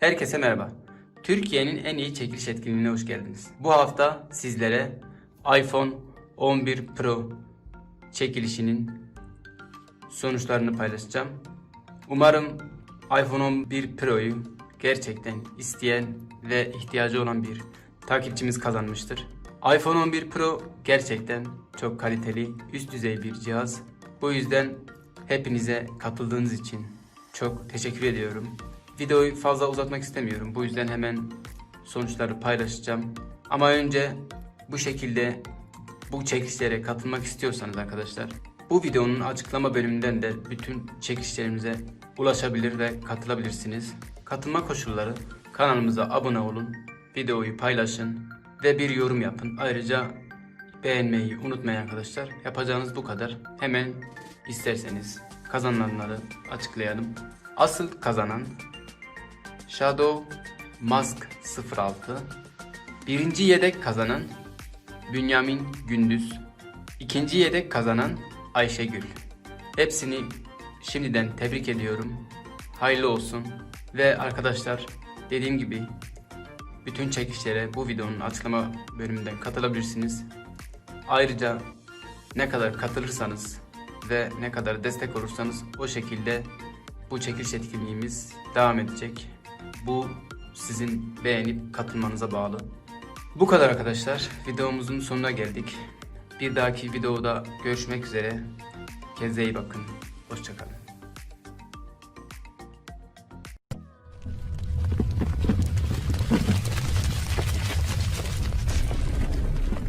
Herkese merhaba. Türkiye'nin en iyi çekiliş etkinliğine hoş geldiniz. Bu hafta sizlere iPhone 11 Pro çekilişinin sonuçlarını paylaşacağım. Umarım iPhone 11 Pro'yu gerçekten isteyen ve ihtiyacı olan bir takipçimiz kazanmıştır. iPhone 11 Pro gerçekten çok kaliteli, üst düzey bir cihaz. Bu yüzden hepinize katıldığınız için çok teşekkür ediyorum. Videoyu fazla uzatmak istemiyorum. Bu yüzden hemen sonuçları paylaşacağım. Ama önce bu şekilde bu çekilişlere katılmak istiyorsanız arkadaşlar bu videonun açıklama bölümünden de bütün çekilişlerimize ulaşabilir ve katılabilirsiniz. Katılma koşulları kanalımıza abone olun, videoyu paylaşın ve bir yorum yapın. Ayrıca beğenmeyi unutmayın arkadaşlar. Yapacağınız bu kadar. Hemen isterseniz kazananları açıklayalım. Asıl kazanan Shadow Mask 06 Birinci yedek kazanan Bünyamin Gündüz İkinci yedek kazanan Ayşegül Hepsini şimdiden tebrik ediyorum. Hayırlı olsun. Ve arkadaşlar dediğim gibi bütün çekişlere bu videonun açıklama bölümünden katılabilirsiniz. Ayrıca ne kadar katılırsanız ve ne kadar destek olursanız o şekilde bu çekiliş etkinliğimiz devam edecek. Bu sizin beğenip katılmanıza bağlı. Bu kadar arkadaşlar. Videomuzun sonuna geldik. Bir dahaki videoda görüşmek üzere. Kendinize iyi bakın. Hoşçakalın.